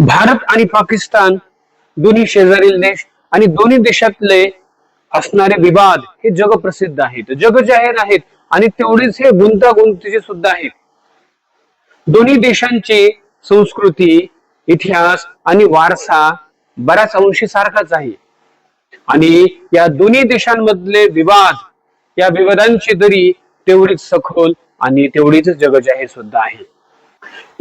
भारत आणि पाकिस्तान दोन्ही शेजारील देश आणि दोन्ही देशातले असणारे विवाद हे जगप्रसिद्ध आहेत. जग जाहीर आहेत आणि तेवढेच हे गुंतागुंतीचे सुद्धा आहेत. दोन्ही देशांची संस्कृती इतिहास आणि वारसा बऱ्याच अंशी सारखाच आहे. आणि या दोन्ही देशांमधले विवाद या विवादांची दरी तेवढीच सखोल आणि तेवढीच जगजाहीर सुद्धा आहे.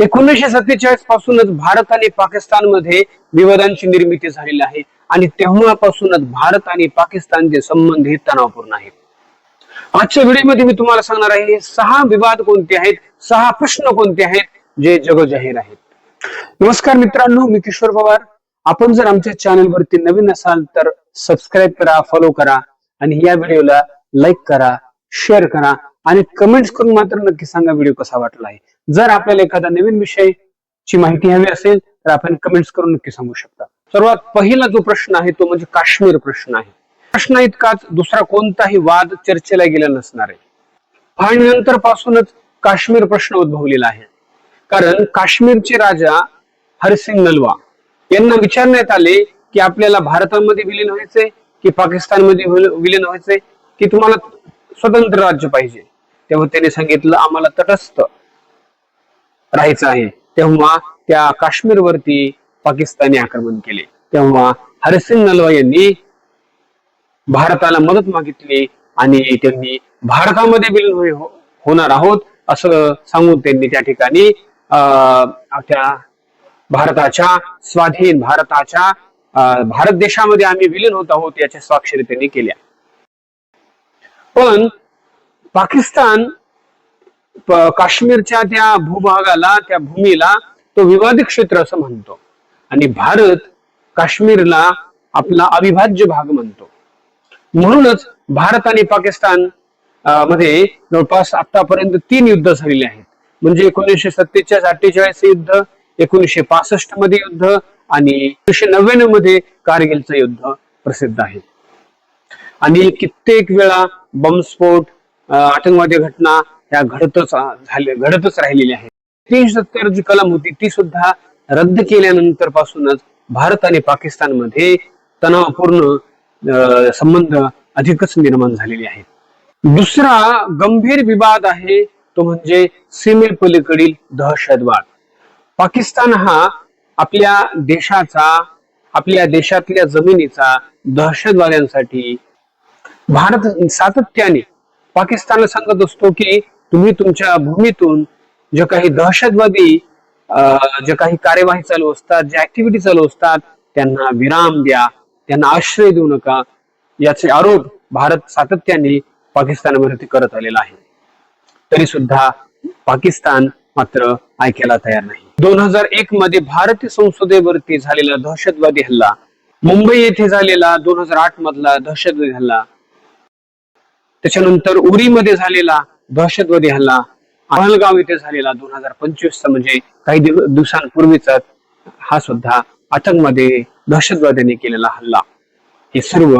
एकोणीसशे सत्तेचाळीस पासूनच भारत आणि पाकिस्तानमध्ये विवादांची निर्मिती झालेली आहे आणि तेव्हापासूनच भारत आणि पाकिस्तानचे संबंध हे तणावपूर्ण आहेत. आजच्या व्हिडिओमध्ये मी तुम्हाला सांगणार आहे सहा विवाद कोणते आहेत सहा प्रश्न कोणते आहेत जे जगजाहीर आहेत. नमस्कार मित्रांनो मी किशोर पवार. आपण जर आमच्या चॅनलवरती नवीन असाल तर सबस्क्राईब करा फॉलो करा आणि या व्हिडिओला लाईक करा शेअर करा आणि कमेंट्स करून मात्र नक्की सांगा व्हिडिओ कसा वाटला आहे. जर आपल्याला एखादा नवीन विषयची माहिती हवी असेल तर आपण कमेंट्स करून नक्की सांगू शकता. सर्वात पहिला जो प्रश्न आहे तो म्हणजे काश्मीर प्रश्न आहे. प्रश्न इतकाच दुसरा कोणताही वाद चर्चेला गेला नसणार आहे. फाळणीनंतर पासूनच काश्मीर प्रश्न उद्भवलेला आहे. कारण काश्मीरचे राजा हरसिंग नलवा यांना विचारण्यात आले की आपल्याला भारतामध्ये विलीन व्हायचंय की पाकिस्तानमध्ये विलीन व्हायचंय की तुम्हाला स्वतंत्र राज्य पाहिजे. तेव्हा त्याने सांगितलं आम्हाला तटस्थ. राहायचं आहे. तेव्हा त्या काश्मीरवरती पाकिस्तानी आक्रमण केले. तेव्हा हरसिंग नलवा यांनी भारताला मदत मागितली आणि त्यांनी भारतामध्ये विलीन हो- होणार आहोत असं सांगून त्यांनी त्या ठिकाणी अं, त्या भारताच्या स्वाधीन भारताच्या अं, भारत देशामध्ये आम्ही विलीन होत आहोत याच्या स्वाक्षरी त्यांनी केल्या. पण पाकिस्तान काश्मीरच्या त्या भूभागाला त्या भूमीला तो विवादित क्षेत्र असं म्हणतो. आणि भारत काश्मीरला आपला अविभाज्य भाग म्हणतो. म्हणूनच भारत आणि पाकिस्तानमध्ये जवळपास आतापर्यंत तीन युद्ध झालेले आहेत. म्हणजे एकोणीसशे सत्तेचाळीस अठ्ठेचाळीस युद्ध एकोणीसशे पासष्टमध्ये युद्ध आणि एकोणीसशे नव्याण्णवमध्ये कारगिलचं युद्ध प्रसिद्ध आहे. आणि कित्येक वेळा बॉम्बस्फोट आतंकवादी घटना ह्या घडतच झाले घडतच राहिलेल्या आहेत तीनशे सत्तर जी कलम होती ती सुद्धा रद्द केल्यानंतर पासूनच भारत आणि पाकिस्तानमध्ये तणावपूर्ण संबंध अधिकच निर्माण झालेले आहेत. दुसरा गंभीर विवाद आहे तो म्हणजे सीमेपलीकडील दहशतवाद. पाकिस्तान हा आपल्या देशाचा आपल्या देशातल्या जमिनीचा दहशतवाद्यांसाठी भारत सातत्याने पाकिस्तानला सांगत असतो की तुम्ही तुमच्या भूमीतून जे काही दहशतवादी अं, जे काही कार्यवाही चालू असतात ज्या ऍक्टिव्हिटी चालू असतात त्यांना विराम द्या त्यांना आश्रय देऊ नका. याचे आरोप भारत सातत्याने पाकिस्तानवरती करत आलेला आहे. तरी सुद्धा पाकिस्तान मात्र ऐकायला तयार नाही. दोन हजार एक मध्ये भारतीय संसदेवरती झालेला दहशतवादी हल्ला मुंबई येथे झालेला दोन हजार आठ मधला दहशतवादी हल्ला त्याच्यानंतर उरीमध्ये झालेला दहशतवादी हल्ला पहलगाव येथे झालेला दोन हजार पंचवीसचा म्हणजे काही दिवसांपूर्वीचा हा सुद्धा आतंकमध्ये दहशतवाद्यांनी केलेला हल्ला. हे सर्व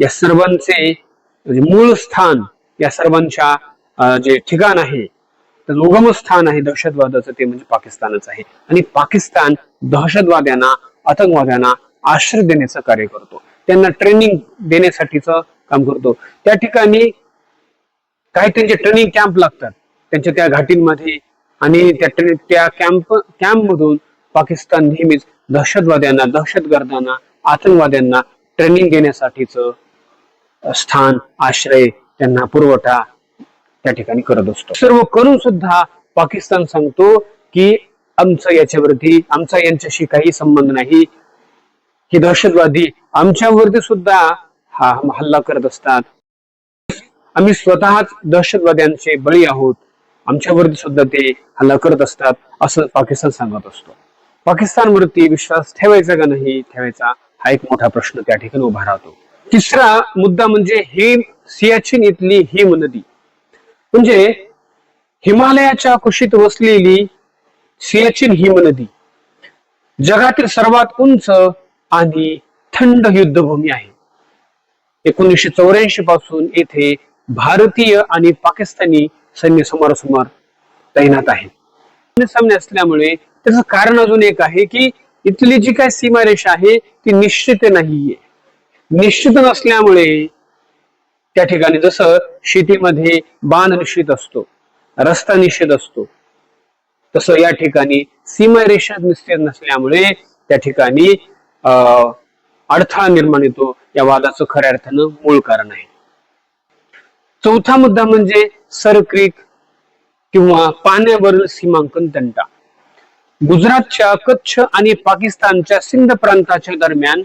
या सर्वांचे म्हणजे मूळ स्थान या सर्वांच्या जे ठिकाण आहे तर उगमस्थान आहे दहशतवादाचं ते म्हणजे पाकिस्तानच आहे. आणि पाकिस्तान दहशतवाद्यांना आतंकवाद्यांना आश्रय देण्याचं कार्य करतो. त्यांना ट्रेनिंग देण्यासाठीच काम करतो. त्या ठिकाणी काही त्यांचे ट्रेनिंग कॅम्प लागतात. त्यांच्या त्या घाटींमध्ये आणि त्या ट्रेनिंग त्या कॅम्प कॅम्प मधून पाकिस्तान नेहमीच दहशतवाद्यांना दहशतगर्दांना आतंकवाद्यांना ट्रेनिंग देण्यासाठीच स्थान आश्रय त्यांना पुरवठा त्या ठिकाणी करत असतो. सर्व करून सुद्धा पाकिस्तान सांगतो की आमचं याच्यावरती आमचा यांच्याशी काही संबंध नाही. की दहशतवादी आमच्यावरती सुद्धा हा हल्ला करत असतात. आम्ही स्वतःच दहशतवाद्यांचे बळी आहोत. आमच्यावरती सुद्धा ते हल्ला करत असतात असं पाकिस्तान सांगत असतो. पाकिस्तानवरती विश्वास ठेवायचा का नाही ठेवायचा हा एक मोठा प्रश्न त्या ठिकाणी उभा राहतो. तिसरा मुद्दा म्हणजे हिम सियाचिन इथली हिम नदी. म्हणजे हिमालयाच्या कुशीत वसलेली सियाचिन हिम नदी. जगातील सर्वात उंच आणि थंड युद्धभूमी आहे. एकोणीसशे चौऱ्याऐंशी पासून येथे भारतीय आणि पाकिस्तानी सैन्य समोरासमोर तैनात आहे. सामने असल्यामुळे त्याचं कारण अजून एक आहे की इथली जी काय सीमारेषा आहे ती निश्चित नाहीये. निश्चित नसल्यामुळे त्या ठिकाणी जसं शेतीमध्ये बांध निश्चित असतो रस्ता निश्चित असतो तसं या ठिकाणी सीमारेषा निश्चित नसल्यामुळे त्या ठिकाणी अं, अडथळा निर्माण येतो. या वादाचं खऱ्या अर्थानं मूळ कारण आहे. चौथा मुद्दा म्हणजे सरक्रिक किंवा पाण्यावरील सीमांकन तंटा गुजरातच्या कच्छ आणि पाकिस्तानच्या सिंध प्रांताच्या दरम्यान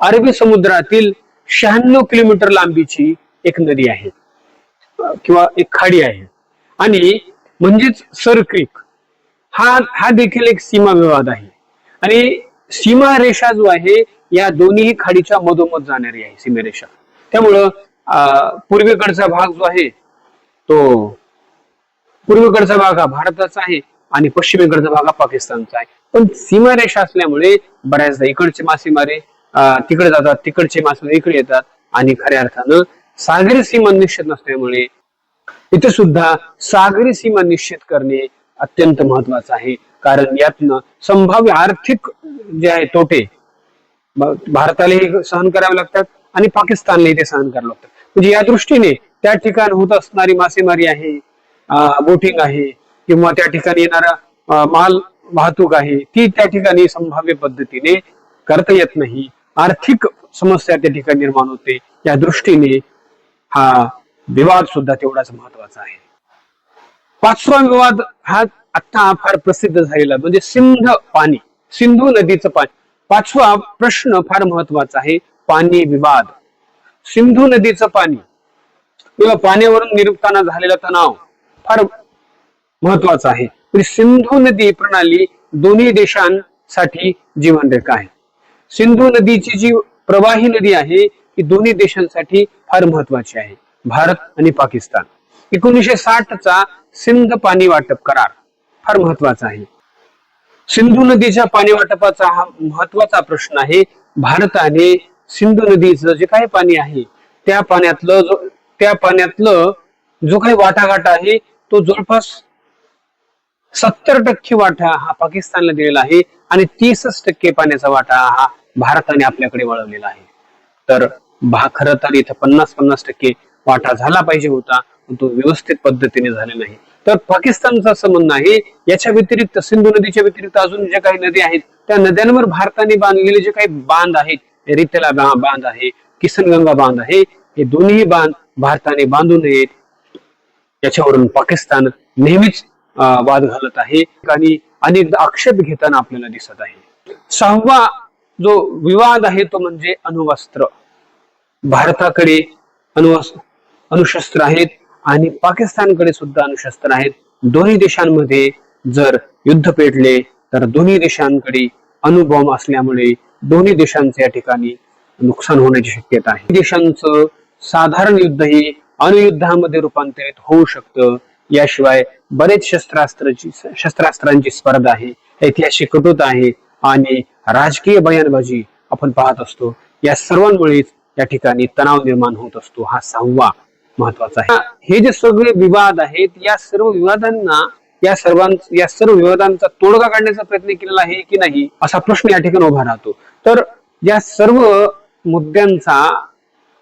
अरबी समुद्रातील शहाण्णव किलोमीटर लांबीची एक नदी आहे किंवा एक खाडी आहे. आणि म्हणजेच सरक्रिक हा हा देखील एक सीमा विवाद आहे. आणि सीमा रेषा जो आहे या दोन्ही खाडीच्या मधोमध जाणारी आहे सीमारेषा. त्यामुळं पूर्वेकडचा भाग जो आहे तो पूर्वेकडचा भाग हा भारताचा आहे आणि पश्चिमेकडचा भाग हा पाकिस्तानचा आहे. पण सीमारेषा असल्यामुळे बऱ्याचदा इकडचे मासेमारे तिकडे जातात तिकडचे मासेमारे इकडे येतात आणि खऱ्या अर्थानं सागरी सीमा निश्चित नसल्यामुळे इथे सुद्धा सागरी सीमा निश्चित करणे अत्यंत महत्वाचं आहे. कारण यातनं संभाव्य आर्थिक जे आहे तोटे भारतालाही सहन करावे लागतात आणि पाकिस्तानने ते सहन करलं होतं म्हणजे या दृष्टीने त्या ठिकाणी होत असणारी मासेमारी आहे बोटिंग आहे किंवा त्या ठिकाणी येणारा माल वाहतूक आहे ती त्या ठिकाणी संभाव्य पद्धतीने करता येत नाही. आर्थिक समस्या त्या ठिकाणी निर्माण होते. या दृष्टीने हा विवाद सुद्धा तेवढाच महत्त्वाचा आहे. पाचवा विवाद हा आता फार प्रसिद्ध झालेला म्हणजे सिंध पाणी सिंधू नदीचं पाणी. पाचवा प्रश्न फार महत्त्वाचा आहे. पाणी विवाद. सिंधू नदीचं पाणी किंवा पाण्यावरून निरुपताना झालेला तणाव फार महत्त्वाचा आहे. म्हणजे सिंधू नदी प्रणाली दोन्ही देशांसाठी जीवनरेखा आहे. सिंधू नदीची जी प्रवाही नदी आहे ती दोन्ही देशांसाठी फार महत्वाची आहे. भारत आणि पाकिस्तान. एकोणीसशे साठचा सिंध पाणी वाटप करार फार महत्त्वाचा आहे. सिंधू नदीच्या पाणी वाटपाचा हा महत्त्वाचा प्रश्न आहे. भारताने सिंधू नदीचं जे काही पाणी आहे त्या पाण्यातलं जो त्या पाण्यातलं जो काही वाटाघाट आहे तो जवळपास सत्तर टक्के वाटा हा पाकिस्तानला दिलेला आहे आणि तीसच टक्के पाण्याचा वाटा हा भारताने आपल्याकडे वळवलेला आहे. तर भा खरं तर इथं पन्नास पन्नास टक्के वाटा झाला पाहिजे होता तो व्यवस्थित पद्धतीने झाला नाही. तर पाकिस्तानचा संबंध आहे याच्या व्यतिरिक्त सिंधू नदीच्या व्यतिरिक्त अजून ज्या काही नद्या आहेत त्या नद्यांवर भारताने बांधलेले जे काही बांध आहेत रितेला बांध आहे किसनगंगा बांध आहे हे दोन्ही बांध भारताने बांधू नयेत. याच्यावरून पाकिस्तान नेहमीच वाद घालत आहे आणि अनेक आक्षेप घेताना आपल्याला दिसत आहे. सहावा जो विवाद आहे तो म्हणजे अणुवस्त्र. भारताकडे अणुवस् अणुशस्त्र आहेत आणि पाकिस्तानकडे सुद्धा अणुशस्त्र आहेत. दोन्ही देशांमध्ये जर युद्ध पेटले तर दोन्ही देशांकडे अणुबॉम्ब असल्यामुळे दोन्ही देशांचे या ठिकाणी नुकसान होण्याची शक्यता आहे. देशांचं साधारण युद्ध हे अणुयुद्धामध्ये रूपांतरित होऊ शकतं. याशिवाय बरेच शस्त्रास्त्राची शस्त्रास्त्रांची स्पर्धा आहे ऐतिहासिक कटुता आहे आणि राजकीय बयानबाजी आपण पाहत असतो. या सर्वांमुळेच या ठिकाणी तणाव निर्माण होत असतो. हा सहावा महत्त्वाचा आहे. हे जे सगळे विवाद आहेत या सर्व विवादांना या सर्वां या सर्व विवादांचा तोडगा काढण्याचा प्रयत्न केलेला आहे की नाही असा प्रश्न या ठिकाणी उभा राहतो. तर या सर्व मुद्द्यांचा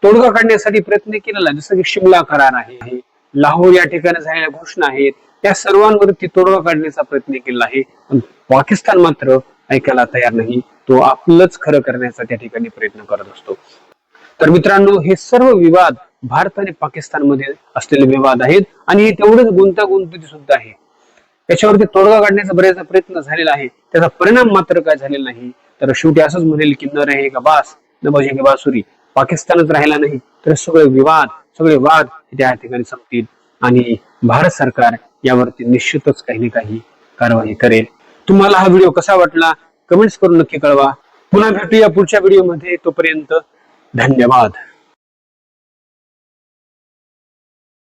तोडगा काढण्यासाठी प्रयत्न केलेला आहे. जसं की शिमला करार आहे लाहोर या ठिकाणी झालेल्या घोषणा आहेत त्या सर्वांवरती तोडगा काढण्याचा प्रयत्न केला आहे. पण पाकिस्तान मात्र ऐकायला तयार नाही. तो आपलंच खरं करण्याचा त्या ठिकाणी प्रयत्न करत असतो. तर मित्रांनो हे सर्व विवाद भारत आणि पाकिस्तानमध्ये असलेले विवाद आहेत आणि हे तेवढेच गुंतागुंतीचे सुद्धा आहे. याच्यावरती तोडगा काढण्याचा बऱ्याचदा प्रयत्न झालेला आहे. त्याचा परिणाम मात्र काय झालेला नाही. तर शेवटी असंच म्हणेल की न रहे का बास न बजे का बासुरी? पाकिस्तानच राहिला नाही. तर सगळे विवाद सगळे वाद हे त्या ठिकाणी संपतील आणि भारत सरकार यावरती निश्चितच काही ना काही कारवाई करेल. तुम्हाला हा व्हिडिओ कसा वाटला? कमेंट्स करून नक्की कळवा. पुन्हा भेटूया पुढच्या व्हिडिओमध्ये. तोपर्यंत धन्यवाद.